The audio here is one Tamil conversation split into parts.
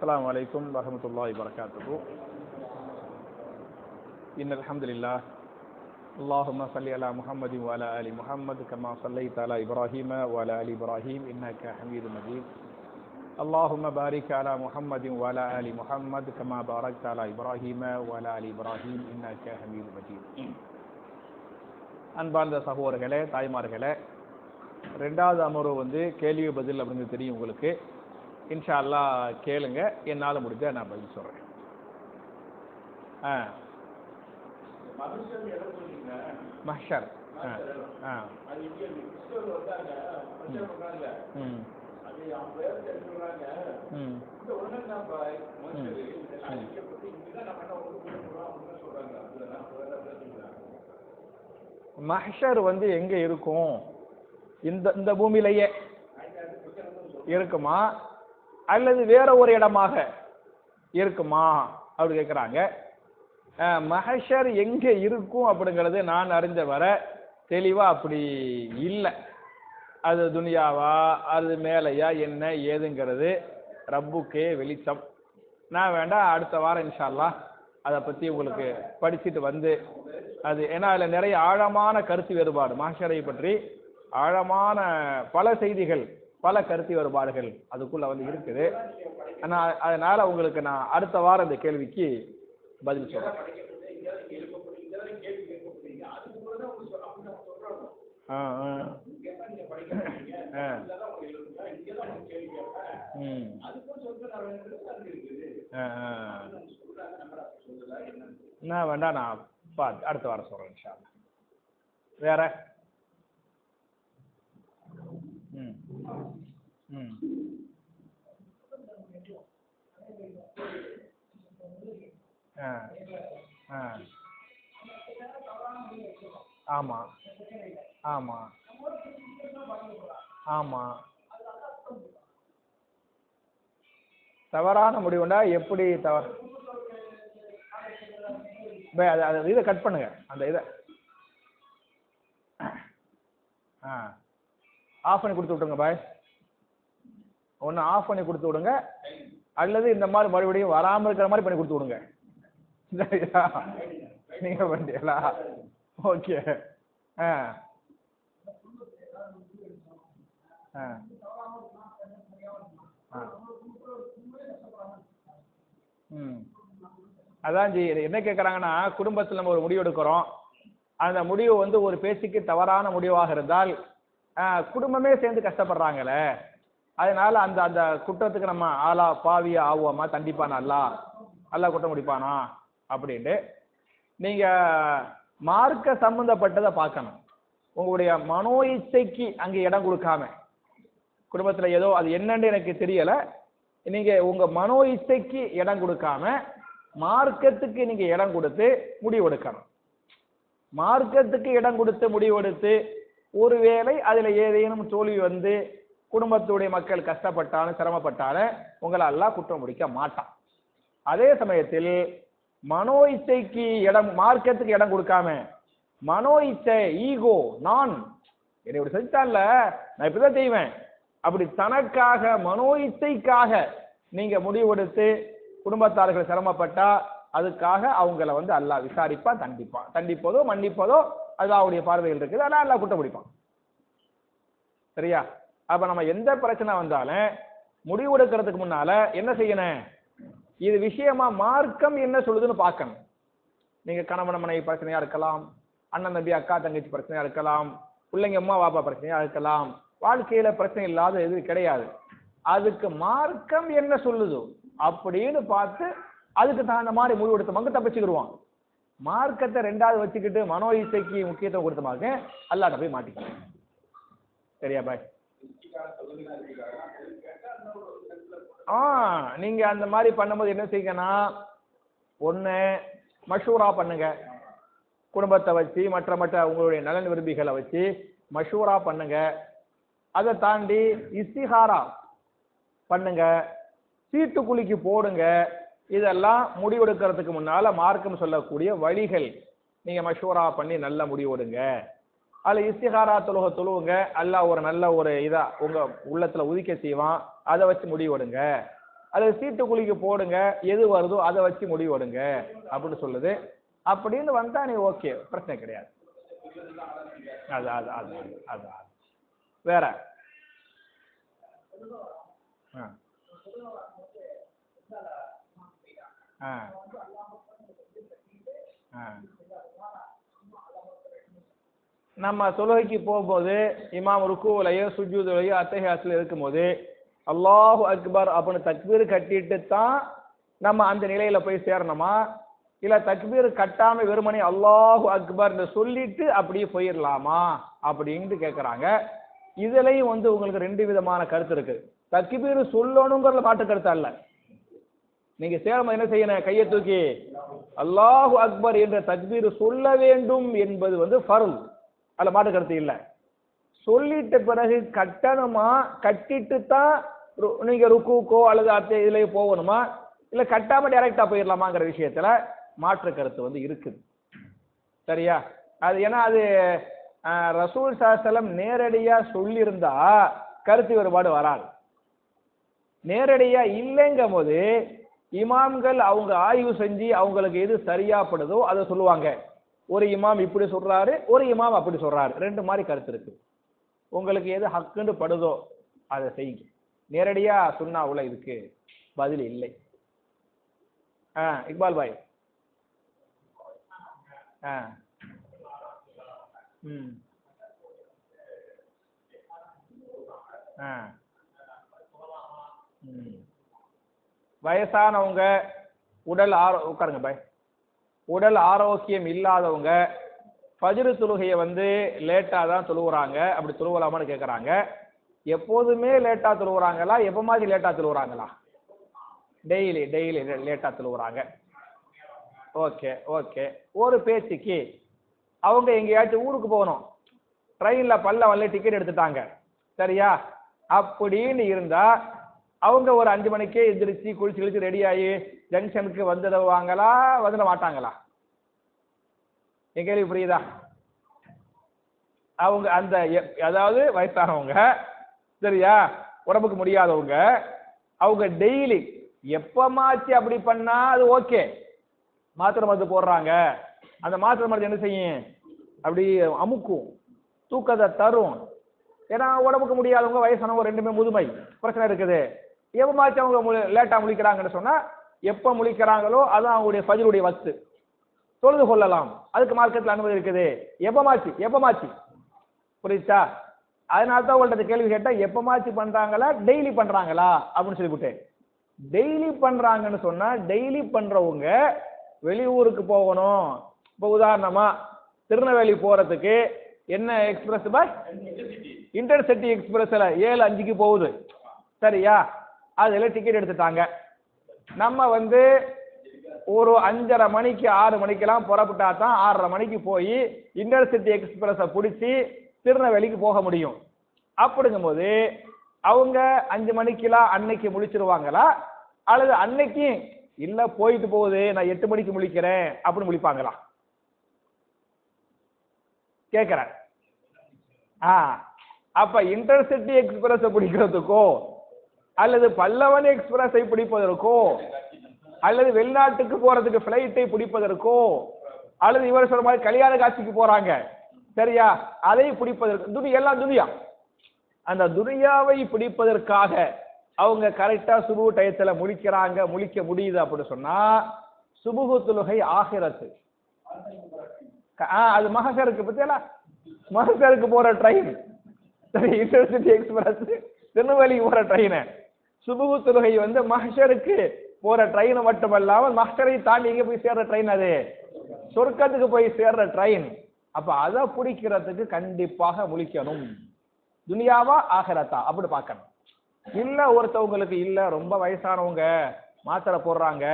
السلام عليكم ورحمة الله وبركاته إن الحمد لله اللهم صل على محمد وعلى آل محمد كما صليت على إبراهيم وعلى آل إبراهيم إنك حميد مجيد اللهم بارك على محمد وعلى آل محمد كما باركت على إبراهيم وعلى آل إبراهيم إنك حميد مجيد அன்பார்ந்த சகோதரர்களே தாய்மார்களே ரெண்டாவது அமர்வு வந்து கேள்வி பதில் அப்படிங்கிறது தெரியும் உங்களுக்கு இன்ஷா அல்லாஹ் கேளுங்க. என்னால் முடிஞ்ச நான் பதில் சொல்கிறேன் ஆ. மஹ்ஷர். ஆ. ம். அது அவங்க பேர் தெரிஞ்சுக்கிறாங்க. ம். இந்த உடனே நம்ம மனுஷர் இதெல்லாம் அழிக்கப்பட்டு இங்கதான் நம்ம என்ன ஒன்று கொடுக்குறோம் அப்படின்னு சொல்றாங்க. அதெல்லாம் பேசுகிறாங்க மஹ்ஷர் வந்து எங்க இருக்கும்? இந்த இந்த பூமியிலேயே இருக்குமா? அல்லது வேற ஒரு இடமாக இருக்குமா? அப்படி கேட்குறாங்க மகஷர் எங்கே இருக்கும் அப்படிங்கிறது நான் அறிஞ்ச வர தெளிவா அப்படி இல்லை. அது துனியாவா? அது மேலையா? என்ன? ஏதுங்கிறது ரப்புக்கே வெளிச்சம். நான் வேண்டாம் அடுத்த வாரம் இன்ஷால்லா அதை பற்றி உங்களுக்கு படிச்சுட்டு வந்து அது ஏன்னா அதில் நிறைய ஆழமான கருத்து வேறுபாடு. மகஷரை பற்றி ஆழமான பல செய்திகள் பல கருத்து வேறுபாடுகள் அதுக்குள்ள வந்து இருக்குது. ஆனால் அதனால உங்களுக்கு நான் அடுத்த வாரம் இந்த கேள்விக்கு பதில் சொல்றேன். ஆ ஆ. ஆ. ம். ஆ ஆ. நான் வேண்டாம் நான் பார்த்து அடுத்த வாரம் சொல்கிறேன் இன்ஷா வேற ம் ம். ஆ ஆ. ஆமாம் ஆமாம் ஆமாம் தவறான முடிவுண்டா எப்படி தவறு பை அது அது இதை கட் பண்ணுங்க அந்த இதை. ஆ. ஆஃப் பண்ணி கொடுத்து விட்ருங்க பாய். ஒன்று ஆஃப் பண்ணி கொடுத்து விடுங்க. அல்லது இந்த மாதிரி மறுபடியும் வராமல் இருக்கிற மாதிரி பண்ணி கொடுத்து விடுங்க. சரியா? நீங்கள் பண்ணிட்டீங்களா ஓகே ஆ. ஆ. ஆ. ம். அதான் ஜி என்ன கேட்குறாங்கன்னா குடும்பத்தில் நம்ம ஒரு முடிவு எடுக்கிறோம். அந்த முடிவு வந்து ஒரு பேச்சுக்கு தவறான முடிவாக இருந்தால் ஆ, குடும்பமே சேர்ந்து கஷ்டப்படுறாங்களே. அதனால அந்த அந்த குற்றத்துக்கு நம்ம ஆளா பாவிய ஆவோமா தண்டிப்பா அல்லா. அல்லா குற்றம் முடிப்பானா அப்படின்ட்டு. நீங்க மார்க்க சம்பந்தப்பட்டதை பார்க்கணும். உங்களுடைய மனோ இச்சைக்கு அங்கே இடம் கொடுக்காம. குடும்பத்துல ஏதோ அது என்னன்னு எனக்கு தெரியல. நீங்க உங்க மனோ இச்சைக்கு இடம் கொடுக்காம மார்க்கத்துக்கு நீங்க இடம் கொடுத்து முடிவெடுக்கணும் மார்க்கத்துக்கு இடம் கொடுத்து முடிவெடுத்து ஒருவேளை அதுல ஏதேனும் தோல்வி வந்து குடும்பத்துடைய மக்கள் கஷ்டப்பட்டாலும் சிரமப்பட்டாலும் உங்களை எல்லாம் குற்றம் முடிக்க மாட்டான். அதே சமயத்தில் மனோ இச்சைக்கு இடம் மார்க்கத்துக்கு இடம் கொடுக்காம மனோ இச்சை ஈகோ நான் என்னை இப்படி செஞ்சால நான் இப்படிதான் செய்வேன். அப்படி தனக்காக மனோ இச்சைக்காக நீங்க முடிவெடுத்து குடும்பத்தார்கள் சிரமப்பட்டா அதுக்காக அவங்கள வந்து அல்லாஹ் விசாரிப்பா தண்டிப்பான். தண்டிப்பதோ மன்னிப்பதோ அது அவருடைய பார்வையில் இருக்குது. அதெல்லாம் அல்லா குற்றம் பிடிப்பான். சரியா? அப்ப நம்ம எந்த பிரச்சனை வந்தாலும் முடிவெடுக்கிறதுக்கு முன்னால என்ன செய்யணும்? இது விஷயமா மார்க்கம் என்ன சொல்லுதுன்னு பார்க்கணும். நீங்க கணவன் மனைவி பிரச்சனையா இருக்கலாம் அண்ணன் தம்பி அக்கா தங்கச்சி பிரச்சனையா இருக்கலாம் பிள்ளைங்க அம்மா பாப்பா பிரச்சனையா இருக்கலாம் வாழ்க்கையில பிரச்சனை இல்லாத எது கிடையாது. அதுக்கு மார்க்கம் என்ன சொல்லுதோ அப்படின்னு பார்த்து அதுக்கு தகுந்த மாதிரி முடிவு எடுத்தவங்க தப்பிச்சுக்கிடுவான். மார்க்கத்தை ரெண்டாவது வச்சுக்கிட்டு மனோ இசைக்கு முக்கியத்துவம் கொடுத்தமாக அல்லாட்ட போய் மாட்டிக்கலாம் சரியா பாய்? ஆ நீங்க அந்த மாதிரி பண்ணும்போது என்ன செய்யணும் ஒண்ணு மஷூரா பண்ணுங்க. குடும்பத்தை வச்சு மற்ற மற்ற உங்களுடைய நலன் விரும்பிகளை வச்சு மஷூரா பண்ணுங்க. அதை தாண்டி இஸ்திஹாரா பண்ணுங்க. சீட்டு குலுக்கி போடுங்க. இதெல்லாம் முடிவெடுக்கிறதுக்கு முன்னால மார்க்கம் சொல்லக்கூடிய வழிகள். நீங்க மஷூரா பண்ணி நல்ல முடிவெடுங்க. அதில் இஸ்திகாரா தொழுக தொழுவுங்க. அல்லாஹ் ஒரு நல்ல ஒரு இதா உங்க உள்ளத்துல உதிக்க செய்வான். அதை வச்சு முடிவெடுங்க அல்லது சீட்டு குளிக்கு போடுங்க. எது வருதோ அதை வச்சு முடிவெடுங்க அப்படின்னு சொல்லுது. அப்படின்னு வந்தா நீ ஓகே பிரச்சனை கிடையாது. அது அது அது அது அது அது. வேற? ஆ. ஆ. ஆ. நம்ம தொழுகைக்கு போகும்போது இமாம் ருக்குவிலையோ சுஜூதுலையோ அத்தகையாத்தில் இருக்கும்போது அல்லாஹு அக்பர் அப்படின்னு தக்பீர் கட்டிட்டு தான் நம்ம அந்த நிலையில போய் சேரணுமா? இல்ல தக்பீர் கட்டாம வெறுமனே அல்லாஹு அக்பர்னு சொல்லிட்டு அப்படியே போயிடலாமா அப்படின்ட்டு கேட்குறாங்க இதுலயும் வந்து உங்களுக்கு ரெண்டு விதமான கருத்து இருக்கு. தக்பீர் சொல்லணுங்கிறத மாட்டு கருத்து அல்ல நீங்க சேலம் என்ன செய்யணும்? கையை தூக்கி. அல்லாஹு அக்பர் என்ற தக்பீர் சொல்ல வேண்டும் என்பது வந்து ஃபருள் அதில் மாற்று கருத்து இல்லை. சொல்லிட்ட பிறகு கட்டணுமா கட்டிட்டு தான் ரு- நீங்க ருக்குக்கோ அல்லது அத்தை இதுலயோ போகணுமா? இல்ல கட்டாம டைரக்டா போயிடலாமாங்கிற விஷயத்துல மாற்று கருத்து வந்து இருக்குது. சரியா? அது ஏன்னா அது ரசூல் சாசலம் நேரடியா சொல்லியிருந்தா கருத்து வேறுபாடு வராது. நேரடியா இல்லைங்கும் போது இமாம்கள் அவங்க ஆய்வு செஞ்சு அவங்களுக்கு எது சரியாப்படுதோ அதை சொல்லுவாங்க. ஒரு இமாம் இப்படி சொல்றாரு ஒரு இமாம் அப்படி சொல்றாரு. ரெண்டு மாதிரி கருத்து இருக்கு. உங்களுக்கு எது ஹக்குன்னு படுதோ அதை செய்யுங்க. நேரடியா சொன்னா இதுக்கு பதில் இல்லை. ஆ இக்பால் பாய். ஆ. ம். ஆ. ம். வயசானவங்க உடல் ஆரோ உட்காருங்க பாய். உடல் ஆரோக்கியம் இல்லாதவங்க பஜிரு தொழுகையை வந்து லேட்டாக தான் தொழுவுறாங்க அப்படி தொழுவலாமான்னு கேட்குறாங்க எப்போதுமே லேட்டாக தொழுவுறாங்களா எப்போ மாதிரி லேட்டாக தொழுவுறாங்களா டெய்லி டெய்லி லேட்டாக தொழுவுறாங்க ஓகே ஓகே. ஒரு பேச்சுக்கு அவங்க எங்கேயாச்சும் ஊருக்கு போகணும். ட்ரெயினில் பல்ல வல்ல டிக்கெட் எடுத்துட்டாங்க. சரியா? அப்படின்னு இருந்தால் அவங்க ஒரு அஞ்சு மணிக்கே எந்திரிச்சு குளிச்சு குளிச்சு ரெடி ஆகி ஜங்ஷனுக்கு வந்துடுவாங்களா வந்துட மாட்டாங்களா? என் கேள்வி புரியுதா? அவங்க அந்த அதாவது வயசானவங்க சரியா? உடம்புக்கு முடியாதவங்க அவங்க டெய்லி எப்பமாச்சு அப்படி பண்ணா அது ஓகே மாத்திரை மருந்து போடுறாங்க. அந்த மாத்திரை மருந்து என்ன செய்யும்? அப்படி அமுக்கும். தூக்கத்தை தரும். ஏன்னா உடம்புக்கு முடியாதவங்க வயசானவங்க ரெண்டுமே முதுமை. பிரச்சனை இருக்குது. எப்பமாச்சும் அவங்க லேட்டா முழிக்கிறாங்கன்னு சொன்னா எப்ப முழிக்கிறாங்களோ அதான் அவங்களுடைய ஃபஜ்ருடைய வஸ்து தொழுது கொள்ளலாம். அதுக்கு மார்க்கெட்ல அனுமதி இருக்குது. எப்பமாச்சு? எப்பமாச்சு? புரியுதா? அதனால தான் உங்கள்ட்ட இந்த கேள்வி கேட்டா எப்பமாச்சு பண்றாங்களா? டெய்லி பண்றாங்களா? அப்படின்னு சொல்லிவிட்டேன். டெய்லி பண்றாங்கன்னு சொன்னா டெய்லி பண்றவங்க வெளியூருக்கு போகணும். இப்போ உதாரணமா திருநெல்வேலி போறதுக்கு என்ன எக்ஸ்பிரஸ் பஸ் இன்டர்சிட்டி எக்ஸ்பிரஸ்ல ஏழு அஞ்சுக்கு போகுது. சரியா? அதில் டிக்கெட் எடுத்துட்டாங்க. நம்ம வந்து ஒரு அஞ்சரை மணிக்கு ஆறு மணிக்கெல்லாம் புறப்பட்டா தான் ஆறரை மணிக்கு போய் இன்டர்சிட்டி எக்ஸ்பிரஸை பிடிச்சி திருநெல்வேலிக்கு போக முடியும். அப்படிங்கும்போது அவங்க அஞ்சு மணிக்கெல்லாம் அன்னைக்கு முழிச்சிருவாங்களா? அல்லது அன்னைக்கு இல்லை போயிட்டு போகுது நான் எட்டு மணிக்கு முழிக்கிறேன் அப்படின்னு முழிப்பாங்களா? கேட்குறேன் ஆ. அப்போ இன்டர்சிட்டி எக்ஸ்பிரஸை பிடிக்கிறதுக்கும் அல்லது பல்லவன் எக்ஸ்பிரஸை பிடிப்பதற்கோ அல்லது வெளிநாட்டுக்கு போறதுக்கு பிளைட்டை பிடிப்பதற்கோ அல்லது இவர் சொல்ற மாதிரி கல்யாண காட்சிக்கு போறாங்க. சரியா? அதை பிடிப்பதற்கு துணி எல்லாம் துனியா. அந்த துனியாவை பிடிப்பதற்காக அவங்க கரெக்டா சுபு டயத்துல முழிக்கிறாங்க முழிக்க முடியுது அப்படின்னு சொன்னா சுபுகு தொழுகை ஆகிறது ஆ, அது மகசருக்கு பத்தியலா மகசருக்கு போற ட்ரெயின் சரி எக்ஸ்பிரஸ் திருநெல்வேலிக்கு போற ட்ரெயினை சுபுகு தொழுகை வந்து மஹருக்கு போற ட்ரெயின் மட்டுமல்லாமல் மஹரை தாண்டி எங்க போய் சேர்ற ட்ரெயின் அது? சொர்க்கத்துக்கு போய் சேர்ற ட்ரெயின் அப்ப அதை பிடிக்கிறதுக்கு கண்டிப்பாக முழிக்கணும். துனியாவா ஆகிரத்தா? அப்படி பார்க்கணும். இல்ல ஒருத்தவங்களுக்கு இல்ல ரொம்ப வயசானவங்க மாத்திரை போடுறாங்க.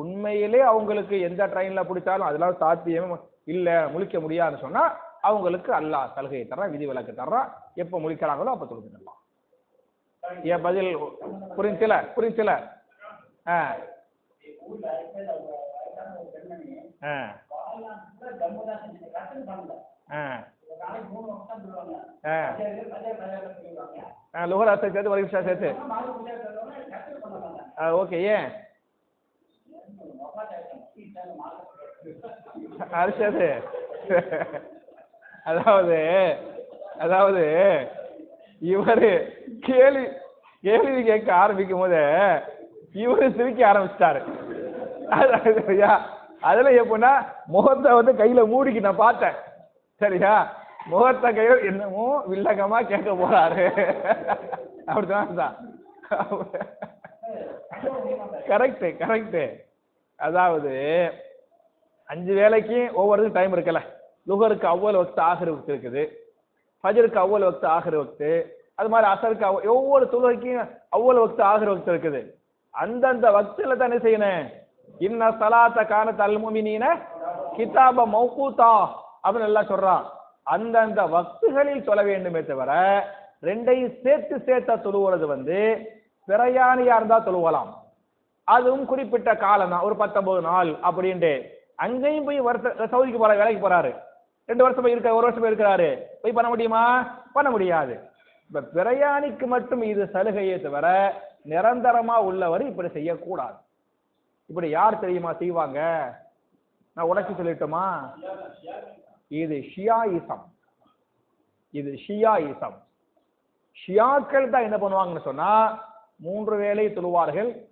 உண்மையிலே அவங்களுக்கு எந்த ட்ரெயின்ல பிடிச்சாலும் அதெல்லாம் சாத்தியம் இல்ல முழிக்க முடியாதுன்னு சொன்னா அவங்களுக்கு அல்லாஹ் சலுகை தர்றான் விதி விலக்கு தர்றான். எப்ப முழிக்கிறாங்களோ அப்ப தொழுதுக்கலாம் என் பதில் புரிஞ்சுல புரிஞ்சுல. ஆ. ஆ. ஆ. ஆ. சேர்த்து வரிசா ஓகே ஏன்? அடுத்தது அதாவது அதாவது இவர் கேள்வி கேள்வி கேட்க ஆரம்பிக்கும் போது இவர் சிரிக்க ஆரம்பிச்சிட்டாரு. அதாவது அதில் அதுல எப்படின்னா முகத்தை வந்து கையில மூடிக்கு நான் பார்த்தேன். சரியா? முகத்தை கையில என்னமோ வில்லங்கமா கேட்க போறாரு. அப்படிதான் தான் கரெக்டு கரெக்டு அதாவது அஞ்சு வேலைக்கு ஒவ்வொருக்கும் டைம் இருக்கல. லுகருக்கு அவ்வளோ வக்து ஆகிற இருக்குது ஃபஜருக்கு அவ்வளவு வக்து ஆகிற வக்து அது மாதிரி அசருக்கு ஒவ்வொரு தொழுகைக்கும் அவ்வளவு வக்து ஆகிற வக்து இருக்குது. அந்தந்த வக்தில் தானே என்ன செய்யணும்? இன்ன சலாத்த கான தல்முமினீன கிதாப மௌகூத்தா அப்படின்னு எல்லாம் சொல்றான். அந்தந்த வக்துகளில் சொல்ல வேண்டுமே தவிர ரெண்டையும் சேர்த்து சேர்த்தா தொழுவுறது வந்து பிரயாணியா இருந்தா தொழுவலாம். அதுவும் குறிப்பிட்ட காலம் தான் ஒரு பத்தொன்பது நாள் அப்படின்ட்டு. அங்கேயும் போய் வருஷ சவுதிக்கு போற வேலைக்கு போறாரு. ரெண்டு வருஷம் போய் இருக்க ஒரு வருஷம் இருக்கிறாரு. போய் பண்ண முடியுமா? பண்ண முடியாது. இப்ப பிரயாணிக்கு மட்டும் இது சலுகையை தவிர நிரந்தரமா உள்ளவர் இப்படி செய்யக்கூடாது. இப்படி யார் தெரியுமா செய்வாங்க? நான் உடச்சி சொல்லட்டுமா? இது ஷியாயிசம். இது ஷியாயிசம். ஷியாக்கள் தான் என்ன பண்ணுவாங்கன்னு சொன்னா மூன்று வேலை தொழுவார்கள்.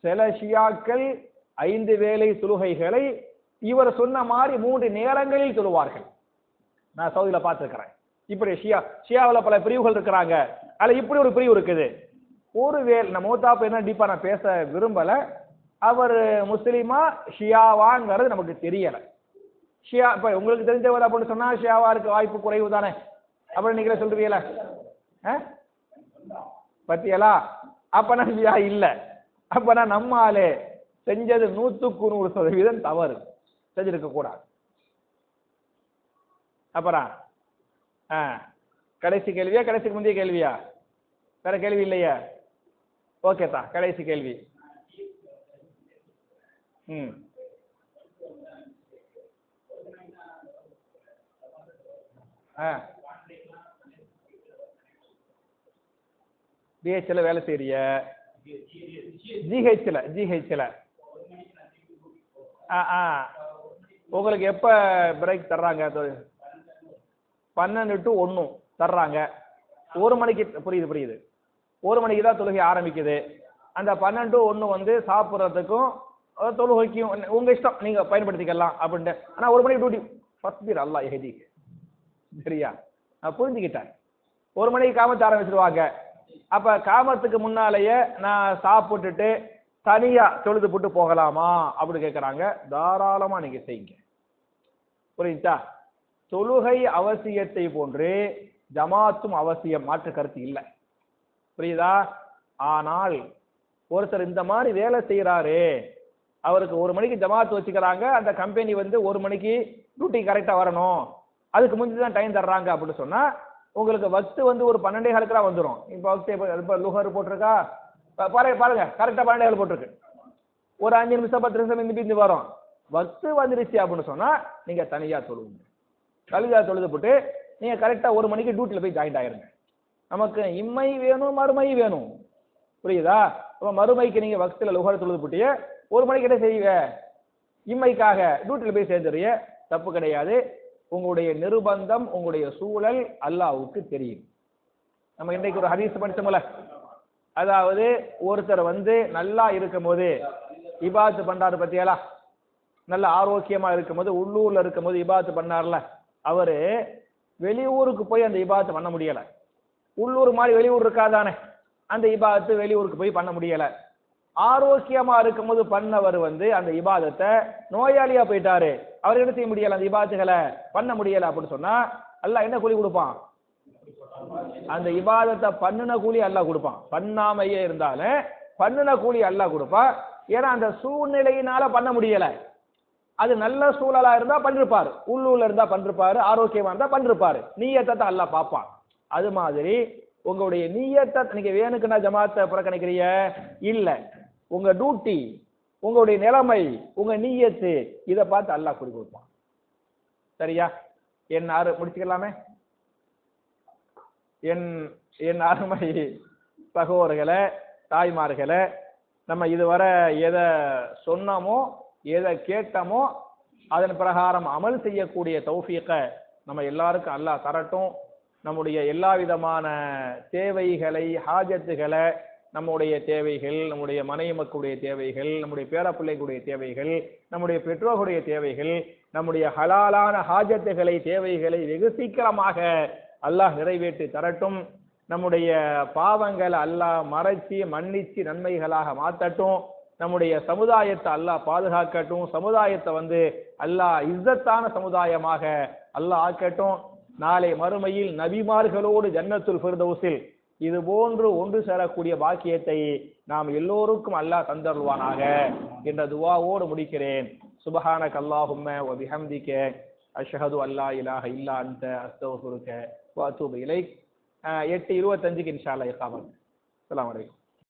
சில ஷியாக்கள் ஐந்து வேலை தொழுகைகளை இவர் சொன்ன மாதிரி மூன்று நேரங்களில் சொல்லுவார்கள். நான் சவுதியில் பார்த்துருக்கிறேன். இப்படி ஷியா ஷியாவில் பல பிரிவுகள் இருக்கிறாங்க. அதில் இப்படி ஒரு பிரிவு இருக்குது. ஒரு வேல் நம்ம மூத்தாப்ப என்ன டிப்பா நான் பேச விரும்பலை. அவர் முஸ்லீமா ஷியாவாங்கிறது நமக்கு தெரியலை. ஷியா இப்போ உங்களுக்கு தெரிஞ்சவர் அப்படின்னு சொன்னால் ஷியாவா இருக்க வாய்ப்பு குறைவு தானே? அப்படின்னு நீங்களே சொல்றீங்களா? பத்தியலா? அப்பனா ஷியா இல்லை. அப்பனா நம்ம ஆளு செஞ்சது நூற்றுக்கு நூறு சதவீதம் தவறு. செஞ்சிருக்க கூடாது அப்புறம் ஆ கடைசி கேள்வியா கடைசிக்கு முந்தைய கேள்வியா? வேற கேள்வி இல்லையா. ஓகே தான் கடைசி கேள்வி. ம். ஆ. பிஹெச்ல வேலை செய்யறிய ஜிஹெச்ல ஜிஹெச்ல ஆ ஆ. உங்களுக்கு எப்போ பிரேக் தர்றாங்க? பன்னெண்டு டு ஒன்று தர்றாங்க. ஒரு மணிக்கு புரியுது புரியுது. ஒரு மணிக்கு தான் தொழுகை ஆரம்பிக்குது. அந்த பன்னெண்டு ஒன்று வந்து சாப்பிட்றதுக்கும் தொழுகைக்கும் உங்கள் இஷ்டம். நீங்கள் பயன்படுத்திக்கலாம் அப்படின்ட்டு. ஆனால் ஒரு மணிக்கு டியூட்டி ஃபஸ்ட் அல்லா எஹதி சரியா? நான் புரிஞ்சுக்கிட்டேன். ஒரு மணிக்கு காமத்து ஆரம்பிச்சிருவாங்க. அப்போ காமத்துக்கு முன்னாலேயே நான் சாப்பிட்டுட்டு தனியாக தொழுது போட்டு போகலாமா? அப்படின்னு கேட்குறாங்க தாராளமாக நீங்கள் செய்யுங்க. புரியுதா? தொழுகை அவசியத்தை போன்று ஜமாத்தும் அவசியம் மாற்று கருத்து இல்லை. புரியுதா? ஆனால் ஒருத்தர் இந்த மாதிரி வேலை செய்கிறாரு அவருக்கு ஒரு மணிக்கு ஜமாத் வச்சுக்கிறாங்க அந்த கம்பெனி வந்து ஒரு மணிக்கு டியூட்டி கரெக்டாக வரணும் அதுக்கு முந்தி தான் டைம் தர்றாங்க அப்படின்னு சொன்னால் உங்களுக்கு வக்து வந்து ஒரு பன்னெண்டே காலுக்குலாம் வந்துடும் இப்போ வக்து இப்போ இப்போ லுகர் போட்டிருக்கா? பாருங்க பாருங்க கரெக்டாக பன்னெண்டே கால் போட்டிருக்கு. ஒரு அஞ்சு நிமிஷம் பத்து நிமிஷம் இந்த பிந்து வரும். வக்து வந்துருச்சு அப்படின்னு சொன்னா நீங்க தனியா தொழுவுங்க. கழுதா தொழுது போட்டு நீங்க கரெக்டா ஒரு மணிக்கு டியூட்டில போய் ஜாயின் ஆயிருங்க. நமக்கு இம்மை வேணும் மறுமை வேணும். புரியுதா? அப்ப மறுமைக்கு நீங்க வக்துல லுகர் தொழுது போட்டிய ஒரு மணிக்கு என்ன செய்வீங்க இம்மைக்காக டியூட்டில போய் சேர்ந்துறிய தப்பு கிடையாது. உங்களுடைய நிர்பந்தம் உங்களுடைய சூழல் அல்லாவுக்கு தெரியும். நம்ம இன்னைக்கு ஒரு ஹதீஸ் படிச்சோம்ல. அதாவது ஒருத்தர் வந்து நல்லா இருக்கும் போது இபாத்து பண்றாரு பத்தியாலா நல்ல ஆரோக்கியமா இருக்கும்போது உள்ளூர்ல இருக்கும்போது இபாத்து பண்ணார்ல அவரு வெளியூருக்கு போய் அந்த இபாத்து பண்ண முடியல. உள்ளூர் மாதிரி வெளியூர் இருக்காதானே அந்த இபாதத்து வெளியூருக்கு போய் பண்ண முடியல. ஆரோக்கியமா இருக்கும்போது பண்ணவர் வந்து அந்த இபாதத்தை நோயாளியா போயிட்டாரு. அவர் என்ன செய்ய முடியல அந்த இபாத்துகளை பண்ண முடியல அப்படின்னு சொன்னா அல்ல என்ன கூலி கொடுப்பான்? அந்த இபாதத்தை பண்ணுன கூலி அல்லாஹ் கொடுப்பான். பண்ணாமையே இருந்தாலும் பண்ணுன கூலி அல்லாஹ் கொடுப்பான். ஏன்னா அந்த சூழ்நிலையினால பண்ண முடியலை. அது நல்ல சூழலா இருந்தா பண்ணிருப்பாரு. உள்ளூர்ல இருந்தா பண்ணிருப்பாரு ஆரோக்கியமா இருந்தா பண்ணிருப்பாரு. நீயத்தை தான் பார்ப்பான். அது மாதிரி உங்களுடைய நீயத்தை நீங்க வேணுக்குன்னா ஜமாத்தை புறக்கணிக்கிறீங்க இல்ல. உங்க டியூட்டி உங்களுடைய நிலைமை உங்க நீயத்து இதை பார்த்து அல்லாஹ் குறி கொடுப்பான். சரியா? என் ஆறு முடிச்சுக்கலாமே? என் என் அருமை சகோதரர்களை தாய்மார்களை நம்ம இதுவரை எதை சொன்னோமோ எதை கேட்டமோ அதன் பிரகாரம் அமல் செய்யக்கூடிய தௌஃபீக்கை நம்ம எல்லாருக்கும் அல்லாஹ் தரட்டும். நம்முடைய எல்லா விதமான தேவைகளை ஹாஜத்துகளை நம்முடைய தேவைகள் நம்முடைய மனைவி மக்களுடைய தேவைகள் நம்முடைய பேரப்பிள்ளைகளுடைய தேவைகள் நம்முடைய பெற்றோர்களுடைய தேவைகள் நம்முடைய ஹலாலான ஹாஜத்துகளை தேவைகளை வெகு சீக்கிரமாக அல்லாஹ் நிறைவேற்றி தரட்டும். நம்முடைய பாவங்களை அல்லாஹ் மறைச்சி மன்னிச்சு நன்மைகளாக மாத்தட்டும். நம்முடைய சமுதாயத்தை அல்லாஹ் பாதுகாக்கட்டும். சமுதாயத்தை வந்து அல்லாஹ் இஸ்ஸத்தான சமுதாயமாக அல்லாஹ் ஆக்கட்டும். நாளை மறுமையில் நபிமார்களோடு ஜன்னத்துல் ஃபிர்தௌசில் இது போன்று ஒன்று சேரக்கூடிய பாக்கியத்தை நாம் எல்லோருக்கும் அல்லாஹ் தந்தருள்வானாக என்ற துவாவோடு முடிக்கிறேன். சுபஹான அல்லாஹும்ம வ அஷஹது அல்லா இலாஹ இல்லா அந்த அஸ்தக்ஃபிருக வ அத்தூபு எட்டு இருபத்தஞ்சுக்கு இன்ஷா அல்லா இகாமத் அலாம் அலைக்கும்.